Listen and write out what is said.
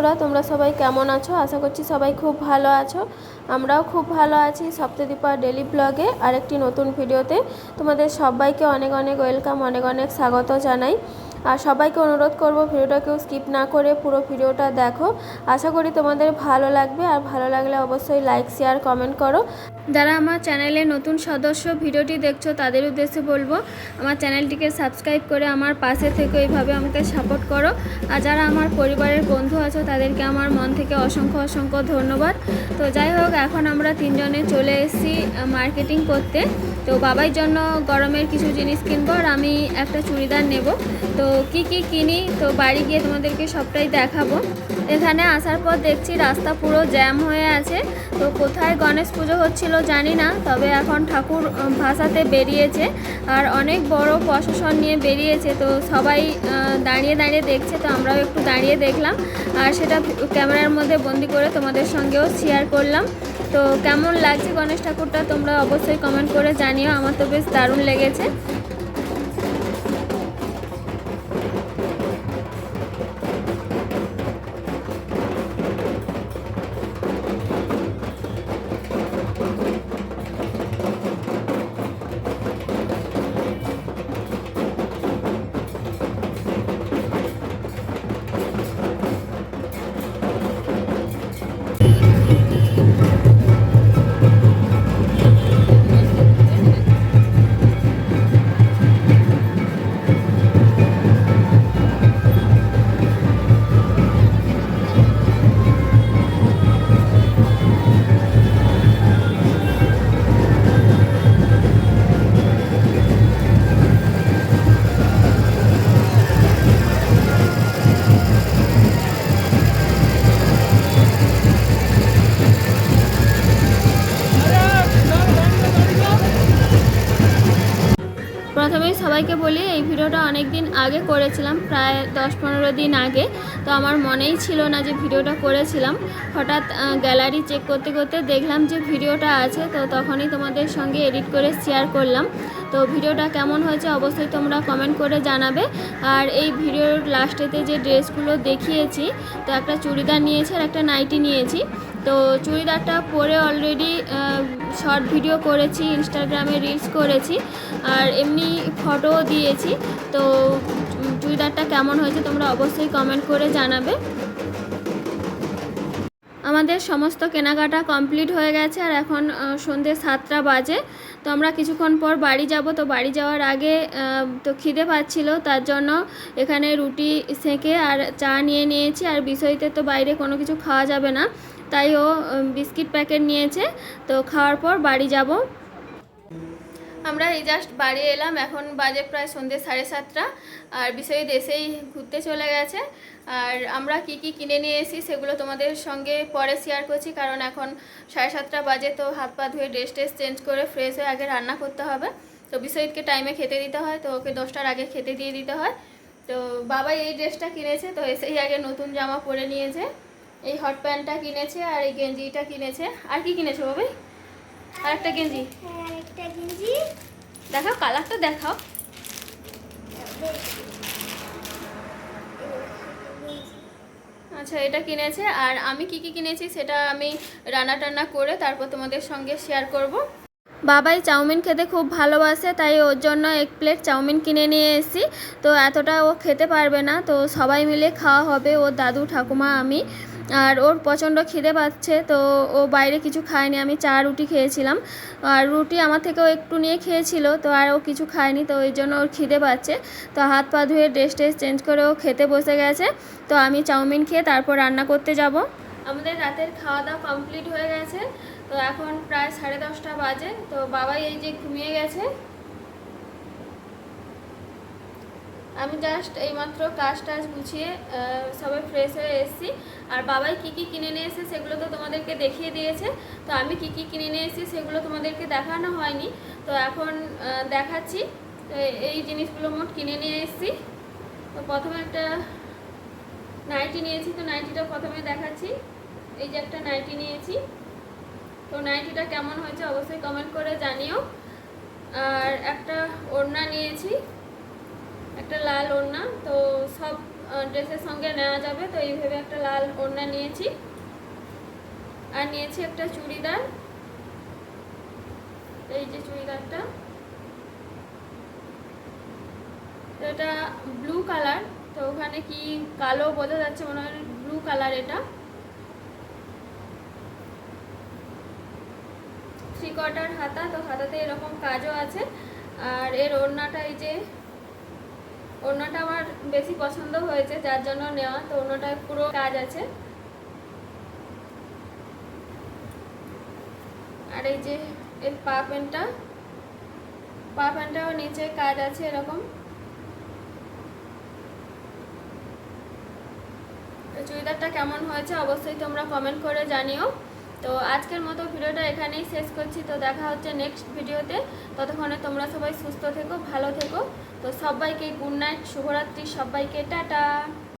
বন্ধুরা, তোমরা সবাই কেমন আছো? আশা করছি সবাই খুব ভালো আছো। আমরাও খুব ভালো আছি সপ্তদীপা ডেলি ব্লগে আরেকটি নতুন ভিডিওতে। তোমাদের সবাইকে অনেক অনেক ওয়েলকাম, অনেক অনেক স্বাগত জানাই। আর সবাইকে অনুরোধ করব ভিডিওটা কেউ স্কিপ না করে পুরো ভিডিওটা দেখো। আশা করি তোমাদের ভালো লাগবে আর ভালো লাগলে অবশ্যই লাইক শেয়ার কমেন্ট করো। যারা আমার চ্যানেলে নতুন সদস্য ভিডিওটি দেখছ, তাদের উদ্দেশ্যে বলব, আমার চ্যানেলটিকে সাবস্ক্রাইব করে আমার পাশে থেকে, এইভাবে আমাকে সাপোর্ট করো। আর যারা আমার পরিবারের বন্ধু আছো, তাদেরকে আমার মন থেকে অসংখ্য অসংখ্য ধন্যবাদ। তো যাই হোক, এখন আমরা তিনজনে চলে এসেছি মার্কেটিং করতে। তো বাবার জন্য গরমের কিছু জিনিস কিনবো আর আমি একটা চুড়িদার নেব। তো কি কি কিনি, তো বাড়ি গিয়ে তোমাদেরকে সবটাই দেখাবো। এখানে আসার পর দেখছি রাস্তা পুরো জ্যাম হয়ে আছে। তো কোথায় গণেশ পুজো হচ্ছিল জানি না, তবে এখন ঠাকুর ভাষাতে বেরিয়েছে। আর অনেক বড় প্রশাসন নিয়ে বেরিয়েছে, তো সবাই দাঁড়িয়ে দাঁড়িয়ে দেখছে, তো আমরাও একটু দাঁড়িয়ে দেখলাম। আর সেটা ক্যামেরার মধ্যে বন্দি করে তোমাদের সঙ্গেও শেয়ার করলাম। তো কেমন লাগছে গণেশ ঠাকুরটা, তোমরা অবশ্যই কমেন্ট করে জানিও, আমার তো বেশ দারুণ লেগেছে। সবাইকে বলি, এই ভিডিওটা অনেক দিন আগে করেছিলাম, প্রায় দশ পনেরো দিন আগে। তো আমার মনেই ছিল না যে ভিডিওটা করেছিলাম। হঠাৎ গ্যালারি চেক করতে করতে দেখলাম যে ভিডিওটা আছে, তো তখনই তোমাদের সঙ্গে এডিট করে শেয়ার করলাম। তো ভিডিওটা কেমন হয়েছে অবশ্যই তোমরা কমেন্ট করে জানাবে। আর এই ভিডিওর লাস্টেতে যে ড্রেসগুলো দেখিয়েছি, তো একটা চুড়িদার নিয়েছি আর একটা নাইটি নিয়েছি। তো চুড়িদারটা পরে অলরেডি শর্ট ভিডিও করেছি ইনস্টাগ্রামে রিলস করেছি আর এমনি ফটোও দিয়েছি। তো চুড়িদারটা কেমন হয়েছে তোমরা অবশ্যই কমেন্ট করে জানাবে। আমাদের সমস্ত কেনাকাটা কমপ্লিট হয়ে গেছে আর এখন আহ, সন্ধে সাতটা বাজে। তো আমরা কিছুক্ষণ পর বাড়ি যাব। তো বাড়ি যাওয়ার আগে তো খিদে পাচ্ছিল তার জন্য এখানে রুটি সেঁকে আর চা নিয়ে নিয়েছি। আর বিষয়তে তো বাইরে কোনো কিছু খাওয়া যাবে না। তাই ও বিস্কিট প্যাকেট নিয়েছে। তো খাওয়ার পর বাড়ি যাব। আমরা এই জাস্ট বাড়ি এলাম। এখন বাজে প্রায় সন্ধ্যে সাড়ে সাতটা। আর বিষয় দেশেই ঘুরতে চলে গেছে। আর আমরা কি কি কিনে নিয়ে এসেছি সেগুলো তোমাদের সঙ্গে পরে শেয়ার করছি। কারণ এখন সাড়ে সাতটা বাজে, তো হাত পা ধুয়ে ড্রেস ট্রেস চেঞ্জ করে ফ্রেশ হয়ে আগে রান্না করতে হবে। তো বিশ্বজিৎকে টাইমে খেতে দিতে হয়। তো ওকে দশটার আগে খেতে দিয়ে দিতে হয়। তো বাবা এই ড্রেসটা কিনেছে। তো এসেই আগে নতুন জামা পরে নিয়েছে। এই হট প্যান্টটা কিনেছে আর এই গেঞ্জিটা কিনেছে। আর কি কিনেছে বাবাই আর একটা গেঞ্জি। হ্যাঁ, একটা গেঞ্জি। দেখাও কালারটা দেখাও। আচ্ছা এটা কিনেছে। আর আমি কি কি কিনেছি সেটা আমি রান্না টান্না করে তারপর তোমাদের সঙ্গে শেয়ার করব। বাবাই চাউমিন খেতে খুব ভালোবাসে তাই ওর জন্য এক প্লেট চাউমিন কিনে নিয়ে এসেছি। তো এতটা ও খেতে পারবে না তো সবাই মিলে খাওয়া হবে। ওর দাদু ঠাকুমা আমি আর ওর প্রচণ্ড খিদে পাচ্ছে, তো ও বাইরে কিছু খায়নি। আমি চা, রুটি খেয়েছিলাম। আর রুটি আমার থেকেও একটু নিয়ে খেয়েছিল, তো আর ও কিছু খায়নি, তো ওই জন্য ওর খিদে পাচ্ছে। তো হাত পা ধুয়ে ড্রেস ট্রেস চেঞ্জ করে ও খেতে বসে গেছে। তো আমি চাউমিন খেয়ে তারপর রান্না করতে যাব। আমাদের রাতের খাওয়া দাওয়া কমপ্লিট হয়ে গেছে। তো এখন প্রায় সাড়ে দশটা বাজে। তো বাবাই এই যে ঘুমিয়ে গেছে। আমি জাস্ট এইমাত্র কাজ টাজ গুছিয়ে সবাই ফ্রেশ হয়ে এসেছি। আর বাবাই কি কি কিনে নিয়ে এসেছে সেগুলো তো তোমাদেরকে দেখিয়ে দিয়েছে। তো আমি কি কি কিনে নিয়ে এসেছি সেগুলো তোমাদেরকে দেখানো হয়নি। তো এখন দেখাচ্ছি। তো এই জিনিসগুলো মোট কিনে নিয়ে এসেছি। তো প্রথমে একটা নাইটি নিয়েছি। তো নাইটিটা প্রথমে দেখাচ্ছি। এই যে একটা নাইটি নিয়েছি। তো নাইটিটা কেমন হয়েছে অবশ্যই কমেন্ট করে জানিও। আর একটা ওড়না নিয়েছি। একটা লাল ওড়না, তো সব ড্রেসের সঙ্গে নেওয়া যাবে, তো এইভাবে একটা লাল ওড়না নিয়েছি। আর নিয়েছি একটা চুড়িদার। এই যে চুড়িদারটা। এটা ব্লু কালার, তো ওখানে কি কালো বোঝা যাচ্ছে, মনে হয় ব্লু কালার এটা। থ্রি কোয়ার্টার হাতা, তো হাতাতে এরকম কাজও আছে। আর এর ওড়নাটা এই যে ওড়নাটা আমার বেশি পছন্দ হয়েছে, যার জন্য নেওয়া, তো ওড়নাটায় পুরো কাজ আছে। আর এই যে, এর পা প্যান্টটা, পা প্যান্টটাও নিচে কাজ আছে এরকম। চুড়িদারটা কেমন হয়েছে অবশ্যই তোমরা কমেন্ট করে জানিও। তো আজকের মতো ভিডিওটা এখানেই শেষ করছি। তো দেখা হচ্ছে নেক্সট ভিডিওতে। ততক্ষণে তোমরা সবাই সুস্থ থেকো, ভালো থেকো। তো সবাইকে গুড নাইট শুভরাত্রি, সবাইকে টাটা।